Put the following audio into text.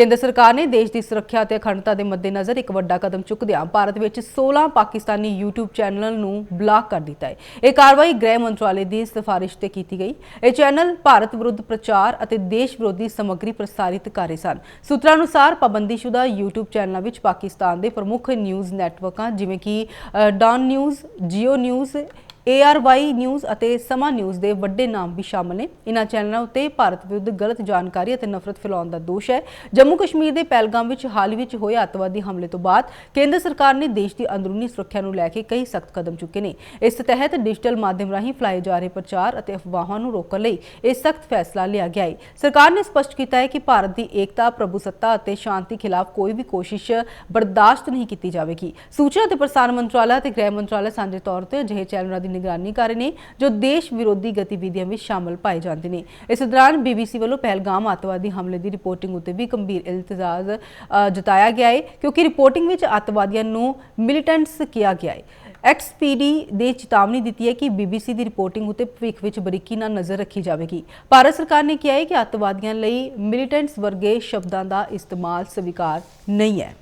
ਕੇਂਦਰ ਸਰਕਾਰ ਨੇ ਦੇਸ਼ ਦੀ ਸੁਰੱਖਿਆ ਅਤੇ ਅਖੰਡਤਾ ਦੇ ਮੱਦੇਨਜ਼ਰ ਇੱਕ ਵੱਡਾ ਕਦਮ ਚੁੱਕਦਿਆਂ ਭਾਰਤ ਵਿੱਚ 16 ਪਾਕਿਸਤਾਨੀ YouTube ਚੈਨਲ ਨੂੰ ਬਲਾਕ ਕਰ ਦਿੱਤਾ ਹੈ। ਇਹ ਕਾਰਵਾਈ ਗ੍ਰਹਿ ਮੰਤਰਾਲੇ ਦੀ ਸਿਫਾਰਿਸ਼ ਤੇ ਕੀਤੀ ਗਈ। ਇਹ ਚੈਨਲ ਭਾਰਤ ਵਿਰੁੱਧ ਪ੍ਰਚਾਰ ਅਤੇ ਦੇਸ਼ ਵਿਰੋਧੀ ਸਮੱਗਰੀ ਪ੍ਰਸਾਰਿਤ ਕਰ ਰਹੇ ਸਨ। ਸੂਤਰਾਂ ਅਨੁਸਾਰ ਪਾਬੰਦੀਸ਼ੁਦਾ YouTube ਚੈਨਲਾਂ ਵਿੱਚ ਪਾਕਿਸਤਾਨ ਦੇ ਪ੍ਰਮੁੱਖ ਨਿਊਜ਼ ਨੈਟਵਰਕਾਂ ਜਿਵੇਂ ਕਿ ਅ, Dawn news Geo news ARY news ਅਤੇ ਸਮਾਂ ਨਿਊਜ਼ ਦੇ ਵੱਡੇ ਨਾਮ ਵੀ ਸ਼ਾਮਲ ਨੇ। ਇਨ੍ਹਾਂ ਚੈਨਲਾਂ ਉੱਤੇ ਭਾਰਤ ਵਿਰੁੱਧ ਗਲਤ ਜਾਣਕਾਰੀ ਅਤੇ ਨਫ਼ਰਤ ਫੈਲਾਉਣ ਦਾ ਦੋਸ਼ ਹੈ। ਜੰਮੂ ਕਸ਼ਮੀਰ ਦੇ ਪਹਿਲਗਾਮ ਵਿੱਚ ਹਾਲ ਵਿੱਚ ਹੋਏ ਅੱਤਵਾਦੀ ਹਮਲੇ ਤੋਂ ਬਾਅਦ ਕੇਂਦਰ ਸਰਕਾਰ ਨੇ ਦੇਸ਼ ਦੀ ਅੰਦਰੂਨੀ ਸੁਰੱਖਿਆ ਨੂੰ ਲੈ ਕੇ ਕਈ ਸਖਤ ਕਦਮ ਚੁੱਕੇ ਨੇ। ਇਸ ਤਹਿਤ ਡਿਜੀਟਲ ਮਾਧਿਅਮ ਰਾਹੀਂ ਫੈਲਾਏ ਜਾ ਰਹੇ ਪ੍ਰਚਾਰ ਅਤੇ ਅਫਵਾਹਾਂ ਨੂੰ ਰੋਕਣ ਲਈ ਇਹ ਸਖਤ ਫੈਸਲਾ ਲਿਆ ਗਿਆ ਹੈ। ਸਰਕਾਰ ਨੇ ਸਪਸ਼ਟ ਕੀਤਾ ਹੈ ਕਿ ਭਾਰਤ ਦੀ ਏਕਤਾ, ਪ੍ਰਭੂਸੱਤਾ ਅਤੇ ਸ਼ਾਂਤੀ ਖਿਲਾਫ ਕੋਈ ਵੀ ਕੋਸ਼ਿਸ਼ ਬਰਦਾਸ਼ਤ ਨਹੀਂ ਕੀਤੀ ਜਾਵੇਗੀ। ਸੂਚਨਾ ਅਤੇ ਪ੍ਰਸਾਰਣ ਮੰਤਰਾਲਾ ਅਤੇ ਗ੍ਰਹਿ ਮੰਤਰਾਲਾ ਸਾਂਝੇ ਤੌਰ ਤੇ ਅਜਿਹੇ ਚੈਨਲਾਂ ਦੀ ਨਿਗਰਾਨੀ ਕਰ ਰਹੇ ਨੇ, ਜੋ ਦੇਸ਼ ਵਿਰੋਧੀ ਗਤੀਵਿਧੀਆਂ ਵਿੱਚ ਸ਼ਾਮਲ ਪਾਏ ਜਾਂਦੇ ਨੇ। ਇਸ ਦੌਰਾਨ ਬੀਬੀਸੀ ਵੱਲੋਂ ਪਹਿਲਗਾਮ ਅੱਤਵਾਦੀ ਹਮਲੇ ਦੀ ਰਿਪੋਰਟਿੰਗ ਉੱਤੇ ਵੀ ਗੰਭੀਰ ਇਲਤਜ਼ਾਜ਼ ਜਤਾਇਆ ਗਿਆ ਹੈ ਕਿਉਂਕਿ ਰਿਪੋਰਟਿੰਗ ਵਿੱਚ ਅੱਤਵਾਦੀਆਂ ਨੂੰ ਮਿਲੀਟੈਂਟਸ ਕਿਹਾ ਗਿਆ ਹੈ ਐਕਸਪੀਡੀ ਦੇ ਚੇਤਾਵਨੀ ਦਿੱਤੀ ਹੈ ਕਿ ਬੀਬੀਸੀ ਦੀ ਰਿਪੋਰਟਿੰਗ ਉੱਤੇ ਭਵਿੱਖ ਵਿੱਚ ਬਰੀਕੀ ਨਾਲ ਨਜ਼ਰ ਰੱਖੀ ਜਾਵੇਗੀ। ਭਾਰਤ ਸਰਕਾਰ ਨੇ ਕਿਹਾ ਹੈ ਕਿ ਅੱਤਵਾਦੀਆਂ ਲਈ ਮਿਲੀਟੈਂਟਸ ਵਰਗੇ ਸ਼ਬਦਾਂ ਦਾ ਇਸਤੇਮਾਲ ਸਵੀਕਾਰ ਨਹੀਂ ਹੈ।